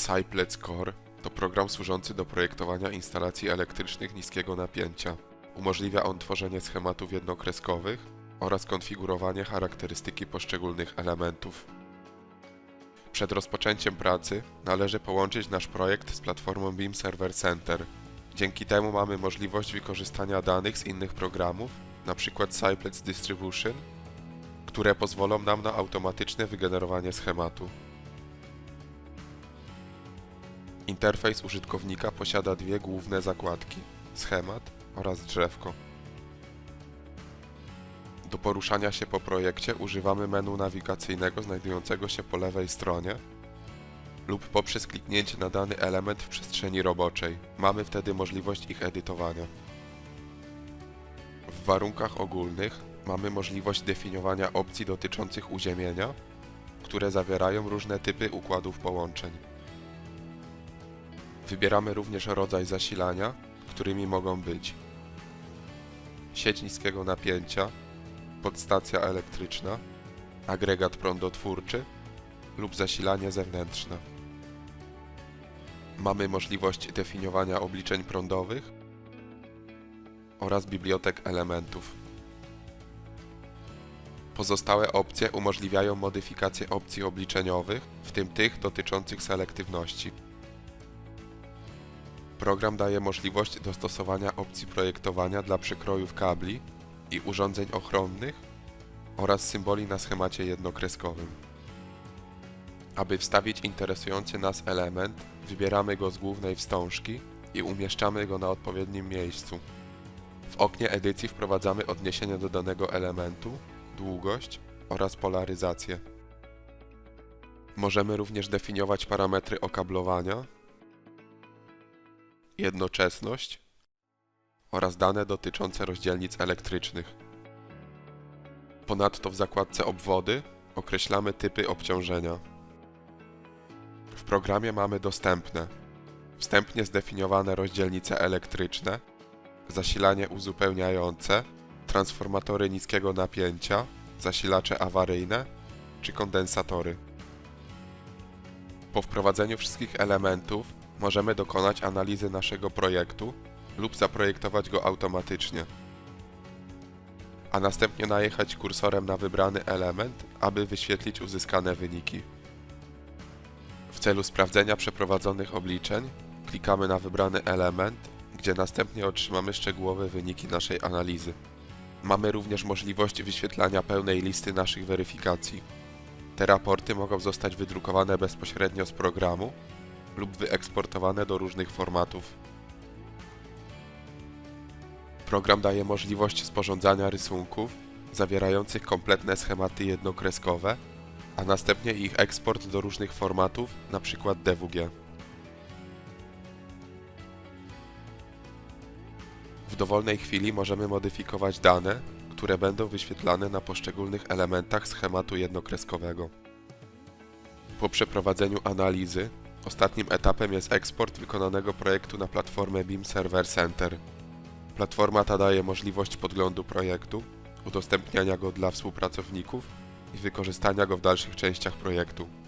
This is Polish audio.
Cyplec Core to program służący do projektowania instalacji elektrycznych niskiego napięcia. Umożliwia on tworzenie schematów jednokreskowych oraz konfigurowanie charakterystyki poszczególnych elementów. Przed rozpoczęciem pracy należy połączyć nasz projekt z platformą Beam Server Center. Dzięki temu mamy możliwość wykorzystania danych z innych programów, np. Cyplec Distribution, które pozwolą nam na automatyczne wygenerowanie schematu. Interfejs użytkownika posiada dwie główne zakładki: schemat oraz drzewko. Do poruszania się po projekcie używamy menu nawigacyjnego znajdującego się po lewej stronie lub poprzez kliknięcie na dany element w przestrzeni roboczej. Mamy wtedy możliwość ich edytowania. W warunkach ogólnych mamy możliwość definiowania opcji dotyczących uziemienia, które zawierają różne typy układów połączeń. Wybieramy również rodzaj zasilania, którymi mogą być sieć niskiego napięcia, podstacja elektryczna, agregat prądotwórczy lub zasilanie zewnętrzne. Mamy możliwość definiowania obliczeń prądowych oraz bibliotek elementów. Pozostałe opcje umożliwiają modyfikację opcji obliczeniowych, w tym tych dotyczących selektywności. Program daje możliwość dostosowania opcji projektowania dla przekrojów kabli i urządzeń ochronnych oraz symboli na schemacie jednokreskowym. Aby wstawić interesujący nas element, wybieramy go z głównej wstążki i umieszczamy go na odpowiednim miejscu. W oknie edycji wprowadzamy odniesienie do danego elementu, długość oraz polaryzację. Możemy również definiować parametry okablowania, jednoczesność oraz dane dotyczące rozdzielnic elektrycznych. Ponadto w zakładce obwody określamy typy obciążenia. W programie mamy dostępne wstępnie zdefiniowane rozdzielnice elektryczne, zasilanie uzupełniające, transformatory niskiego napięcia, zasilacze awaryjne czy kondensatory. Po wprowadzeniu wszystkich elementów możemy dokonać analizy naszego projektu lub zaprojektować go automatycznie, a następnie najechać kursorem na wybrany element, aby wyświetlić uzyskane wyniki. W celu sprawdzenia przeprowadzonych obliczeń klikamy na wybrany element, gdzie następnie otrzymamy szczegółowe wyniki naszej analizy. Mamy również możliwość wyświetlania pełnej listy naszych weryfikacji. Te raporty mogą zostać wydrukowane bezpośrednio z programu lub wyeksportowane do różnych formatów. Program daje możliwość sporządzania rysunków zawierających kompletne schematy jednokreskowe, a następnie ich eksport do różnych formatów, np. DWG. W dowolnej chwili możemy modyfikować dane, które będą wyświetlane na poszczególnych elementach schematu jednokreskowego. Po przeprowadzeniu analizy, ostatnim etapem jest eksport wykonanego projektu na platformę Beam Server Center. Platforma ta daje możliwość podglądu projektu, udostępniania go dla współpracowników i wykorzystania go w dalszych częściach projektu.